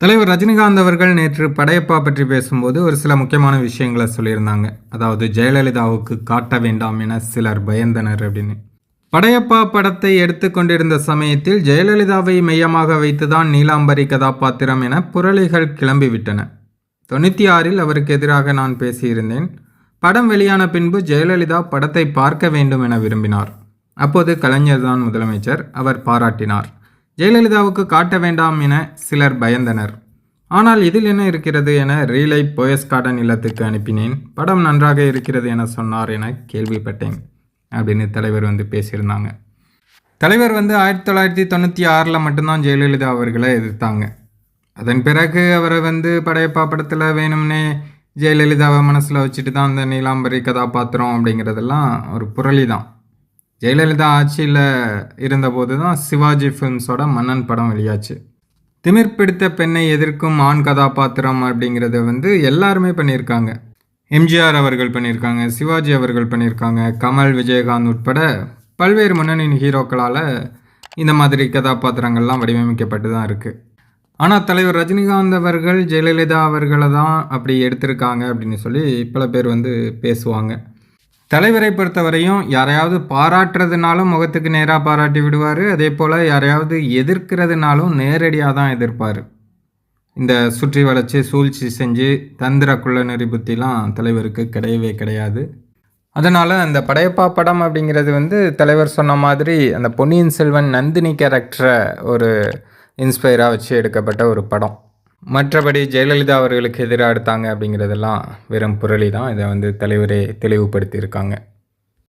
தலைவர் ரஜினிகாந்த் அவர்கள் நேற்று படையப்பா பற்றி பேசும்போது ஒரு சில முக்கியமான விஷயங்களை சொல்லியிருந்தாங்க. அதாவது ஜெயலலிதாவுக்கு காட்ட வேண்டாம் என சிலர் பயந்தனர் அப்படின்னு. படையப்பா படத்தை எடுத்துக்கொண்டிருந்த சமயத்தில் ஜெயலலிதாவை மையமாக வைத்துதான் நீலாம்பரி கதாபாத்திரம் என புரளிகள் கிளம்பிவிட்டன தொண்ணூற்றி ஆறில் அவருக்கு எதிராக நான் பேசியிருந்தேன். படம் வெளியான பின்பு ஜெயலலிதா படத்தை பார்க்க வேண்டும் என விரும்பினார். அப்போது கலைஞர் தான் முதலமைச்சர் அவர் பாராட்டினார். ஜெயலலிதாவுக்கு காட்ட வேண்டாம் என சிலர் பயந்தனர். ஆனால் இதில் என்ன இருக்கிறது என ரீலை போயஸ் கார்டன் இல்லத்துக்கு அனுப்பினேன். படம் நன்றாக இருக்கிறது என சொன்னார் என கேள்விப்பட்டேன் அப்படின்னு தலைவர் வந்து பேசியிருந்தாங்க. தலைவர் வந்து ஆயிரத்தி தொள்ளாயிரத்தி தொண்ணூற்றி ஆறில் மட்டும்தான் ஜெயலலிதா அவர்களை எதிர்த்தாங்க. அதன் பிறகு அவரை வந்து படையப்பா படத்தில் வேணும்னே ஜெயலலிதாவை மனசில் வச்சுட்டு தான் அந்த நீலாம்பரி கதாபாத்திரம் அப்படிங்கிறதெல்லாம் ஒரு புரளி தான் ஜெயலலிதா ஆட்சியில் இருந்தபோது தான் சிவாஜி ஃபிலிம்ஸோட மன்னன் படம் வெளியாச்சு. திமிர் பிடித்த பெண்ணை எதிர்க்கும் ஆண் கதாபாத்திரம் அப்படிங்கிறத வந்து எல்லாருமே பண்ணியிருக்காங்க. எம்ஜிஆர் அவர்கள் பண்ணியிருக்காங்க சிவாஜி அவர்கள் பண்ணியிருக்காங்க கமல் விஜயகாந்த் உட்பட பல்வேறு முன்னணி ஹீரோக்களால் இந்த மாதிரி கதாபாத்திரங்கள்லாம் வடிவமைக்கப்பட்டு தான் இருக்குது ஆனால் தலைவர் ரஜினிகாந்த் அவர்கள் ஜெயலலிதா அவர்களை தான் அப்படி எடுத்திருக்காங்க அப்படின்னு சொல்லி பல பேர் வந்து பேசுவாங்க. தலைவரை பொறுத்தவரையும் யாரையாவது பாராட்டுறதுனாலும் முகத்துக்கு நேராக பாராட்டி விடுவார். அதே போல் யாரையாவது எதிர்க்கிறதுனாலும் நேரடியாக தான் எதிர்ப்பார். இந்த சுற்றி வளைச்சி சூழ்ச்சி செஞ்சு தந்திர குள்ள நெறிபுத்திலாம் தலைவருக்கு கிடையவே கிடையாது. அதனால் அந்த படையப்பா படம் அப்படிங்கிறது வந்து தலைவர் சொன்ன மாதிரி அந்த பொன்னியின் செல்வன் நந்தினி கேரக்டரை ஒரு இன்ஸ்பயராக வச்சு எடுக்கப்பட்ட ஒரு படம். மற்றபடி ஜெயலலிதா அவர்களுக்கு எதிராக எடுத்தாங்க அப்படிங்கிறதெல்லாம் வெறும் புரளி தான் இதை வந்து தலைவரே தெளிவுபடுத்தியிருக்காங்க.